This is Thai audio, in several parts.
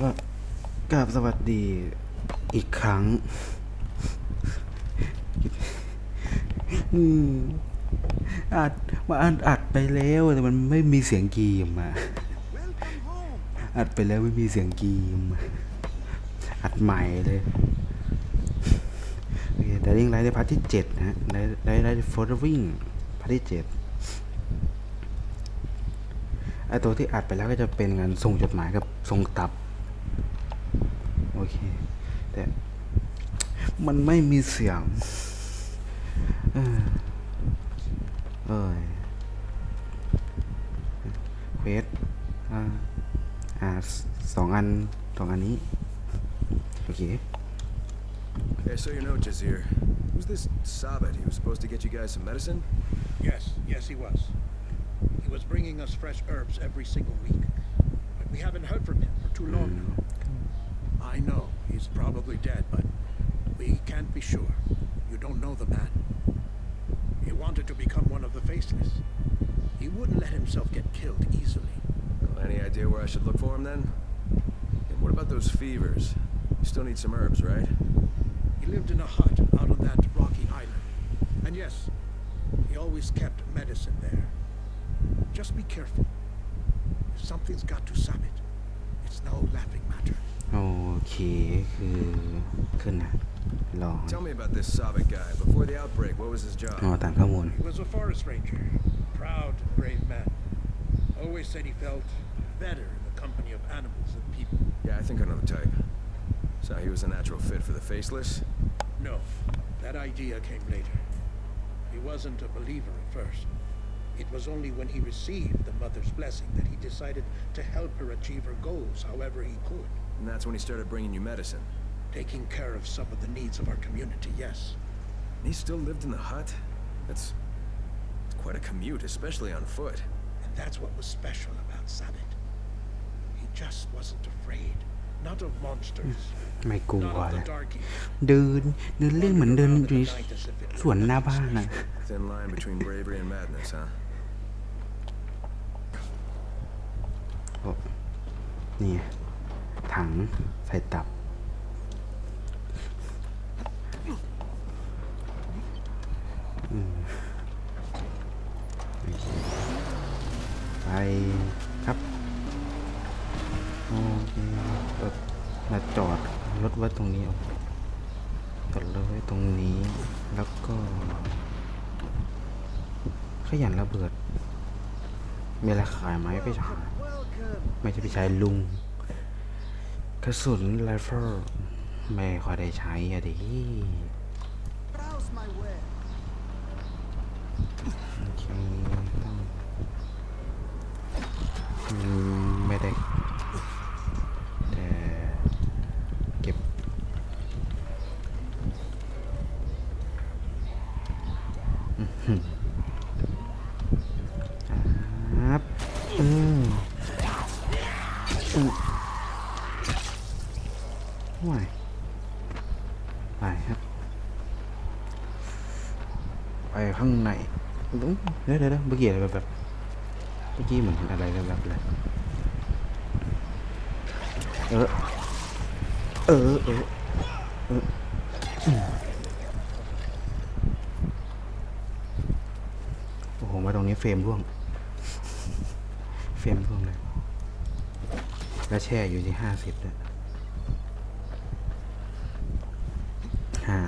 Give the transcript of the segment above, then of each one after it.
ก็กราบสวัสดีอีกครั้ง อืมอัดมาอัดอัดไปแล้วแต่มันไม่มีเสียงกรีมอะอัดไปแล้วไม่มีเสียงกรีม อัดใหม่เลยโอเคแต่ยิ่งไลฟ์ในพาร์ทที่เจ็ดนะฮะไลฟ์ไลฟ์ไลฟ์โฟล์วิ่งพาร์ทที่เจ็ด ไอตัวที่อัดไปแล้วก็จะเป็นงานส่งจดหมายกับส่งตับ โอเค แต่มันไม่มีเสียง เออเอ้ยเควสอ่าอ่าสสองอันสองอันนี้ โอเค Hey, I saw your note, Jazir. Who's this Sabit? He was supposed to get you guys some medicine? Yes, yes, he was. He was bringing us fresh herbs every single week. But we haven't heard from him for too long mm. now. I know he's probably dead, but we can't be sure. You don't know the man. He wanted to become one of the faceless. He wouldn't let himself get killed easily. Well, any idea where I should look for him then? And what about those fevers? You still need some herbs, right? He lived in a hut out on that rocky island. And yes, he always kept medicine there. Just be careful. If something's got to Sabit, it's no laughing matter. โอเค คือขึ้นนะลอง Tell me about this Sabit guy. Before the outbreak, what was his อ๋อ job? ตามข้อมูล He was a forest ranger, proud and brave man. Always said he felt better in the company of animals and people. Yeah, I think I know the type. So he was a natural fit for the faceless? No, that idea came later. He wasn't a believer at first. It was only when he received the mother's blessing that he decided to help her achieve her goals however he could. And that's when he started bringing you medicine. Taking care of some of the needs of our community, yes. And he still lived in the hut? That's, that's quite a commute, especially on foot. And that's what was special about Sabit. He just wasn't afraid. Not of monsters. ไม่กลัว Not of เล the ย darkies. เดินเดินเล่นเหมือนเดิน Wandered อยู่ around ใน in the night as if it were สวนหน้า nothing บ้านอะ special. Thin line between bravery and madness, huh? โอ้ นี่ ถังใส่ตับ ไปครับ โอเครถมาจอดรถไว้ตรงนี้เอาจอดรถไว้ตรงนี้ แล้วก็ ขยันระเบิด มีอะไรขายไหมไปหา ไม่ใช่ไปใช้ลุง กระสุนไรเฟิลไม่ค่อยได้ใช้อะดิ Browse my way. โอเคต้อง ข้างในเดี๋ยวเดี๋ยวเมื่อกี้อะไรแบบเมื่อกี้เหมือนอะไรแบบแบบเลยเออเออเออเออโอ้โหมาตรงนี้เฟรมร่วง เฟรมร่วงเลย แล้วแช่อยู่ที่ห้าสิบเลยหา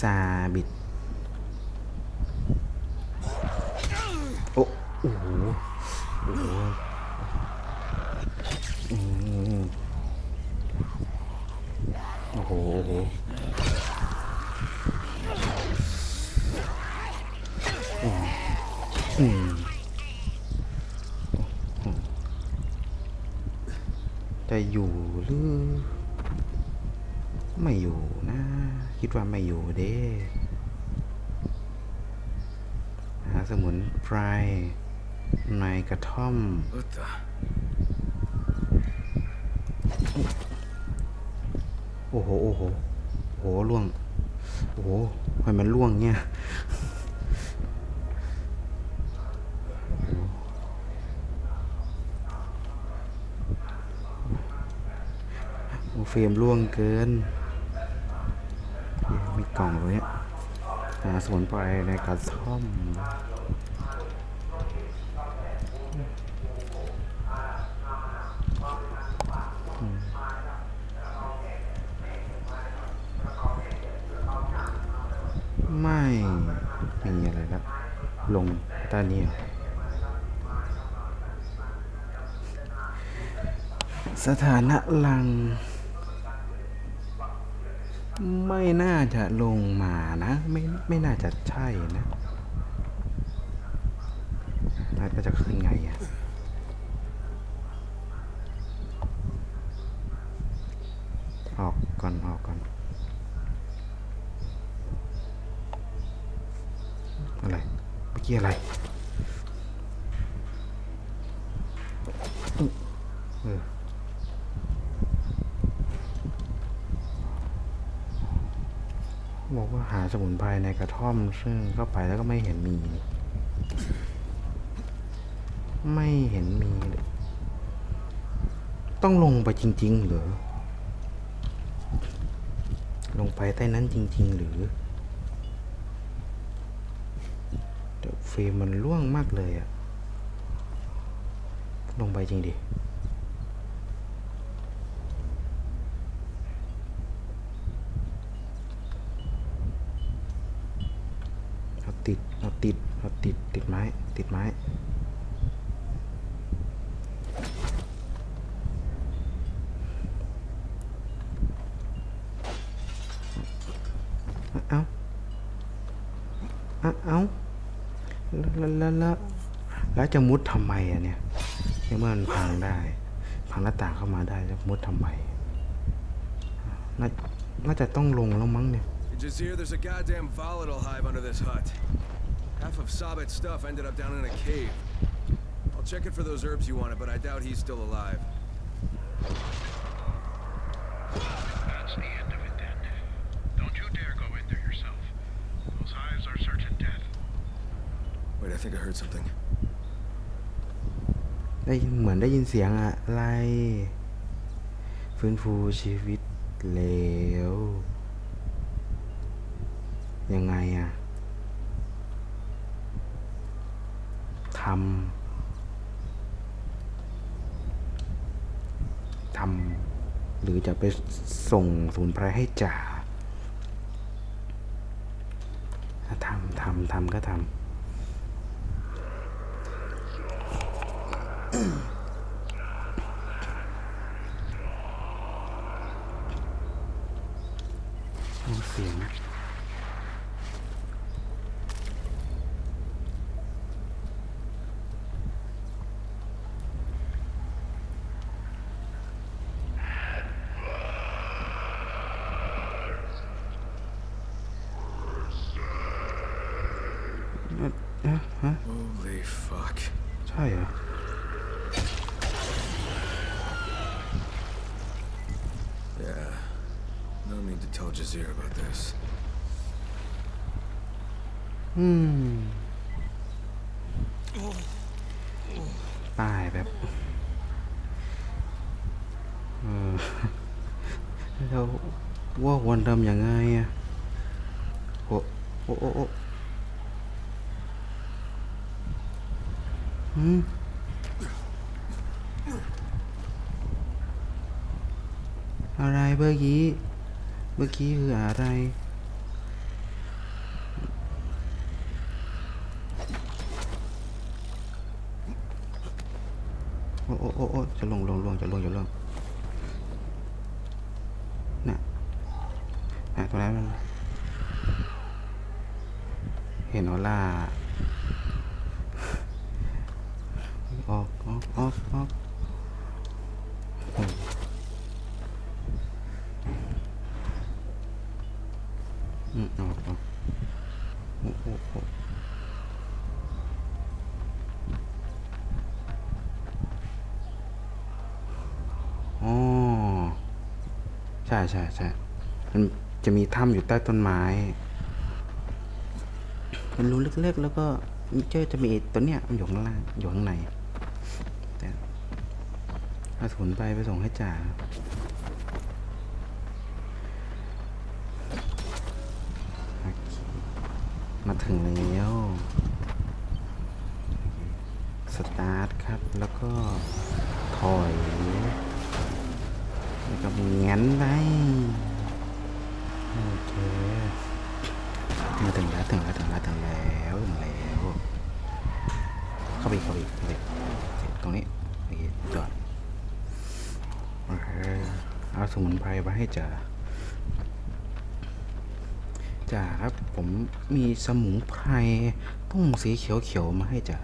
ซาบิด โอ้โอ้โห โอ้โหโอ้โหอืมจะอยู่หรือ ไม่อยู่นะ คิดว่าไม่อยู่เด้หาสมุนไพร ในกระท่อม โอ้โห โอ้โห โอ้โหล่วง โอ้โหทำไมมันล่วงเนี่ยโอเฟรมล่วงเกิน มีกล่องเลยอ่าสมุนไพรในกระท่อม ไม่มีอะไรแล้วลงใต้นี้สถานะลัง ไม่น่าจะลงมานะ ไม่ไม่น่าจะใช่นะแล้วก็จะขึ้นไงอะ ออกก่อน ออกก่อน อะไรเมื่อ กี้อะไรอุ๊ยเออบอกว่าหาสมุนไพรในกระท่อม ซึ่งเข้าไปแล้วก็ไม่เห็นมี ไม่เห็นมีเลยต้องลงไปจริง ๆ หรือ ลงไปใต้นั้นจริง ๆ หรือ แต่ เฟรมมันร่วงมากเลยอะลงไปจริงดิเอาติดเอาติดเอาติด ติดไม้ ติดไม้ เอ้า เอ้าเอ้าแล้วแล้วแล้ว แล้วจะมุดทำไมอะเนี่ยในเมื่อมันพังได้ พังหน้าต่างเข้ามาได้แล้วมุดทำไมน่าน่าจะต้องลงแล้วมั้งเนี่ย You just hear there's a goddamn volatile hive under this hut. Half of Sabit's stuff ended up down in a cave. I'll check it for those herbs you wanted, but I doubt he's still alive. That's the end of it then. Don't you dare go in there yourself. Those hives are certain death. Wait, I think I heard something. ได้เหมือนได้ยินเสียงอะไร ฟื้นฟูชีวิตแล้วยังไงอะทำทำหรือจะไปส่งศูนย์พรให้จ่าถ้าทำทำทำก็ทำ เสียงเอ๊ะเอ๊ะฮะ Holy fuck. ใช่เหรอ Yeah. No need to tell Jazir about this. อืมตายแบบเออแล้วว่าควรทำยังไงอะโอ้โอ้โอ้โอ้หืมอะไรเมื่อกี้ เมื่อกี้คืออะไร โอ้โอ้โอ้โอจะลงลงลงจะลงจะลงน่ะน่ะตรงนั้นมันเห็นออร่าออกออกออกออก อืมออกออกโอ้โอ้โอ้อ๋อใช่ใช่ใช่มันจะมีถ้ำอยู่ใต้ต้นไม้มันรูเล็กๆแล้วก็เจอจะมีตัวเนี้ยมันอยู่ข้างล่างอยู่ข้างในแต่เอาสุนไปไปส่งให้จ่า มาถึงแล้ว สตาร์ทครับ แล้วก็ถอยแล้วก็เงียนไปโอเคมาถึงแล้วถึงแล้วถึงแล้วถึงแล้วถึงแล้ว เข้าไปเข้าไปเข้าไปตรงนี้โอเคจอดโอเคเอาสมุนไพรมาให้จ่าจ่าครับ ผมมีสมุนไพรต้มสีเขียวๆ มาให้จ่า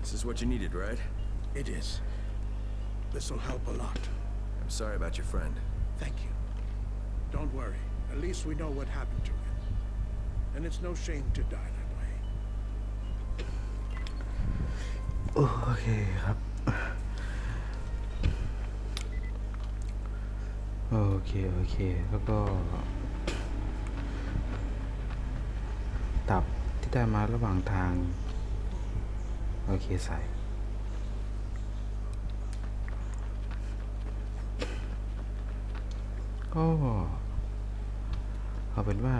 This is what you needed, right? It is. This will help a lot. I'm sorry about your friend. Thank you. Don't worry. At least we know what happened to him. And it's no shame to die that way. โอเคครับ โอเค โอเค แล้วก็ ตับที่ได้มาระหว่างทาง โอเคใส่ก็เอาเป็นว่า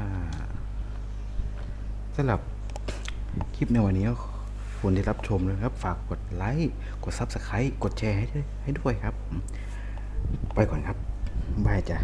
สำหรับคลิปในวันนี้ก็คุณที่รับชมนะครับ ฝากกดไลค์ กด Subscribe กดแชร์ให้ด้วยให้ด้วยครับ ไปก่อนครับบายจ้ะ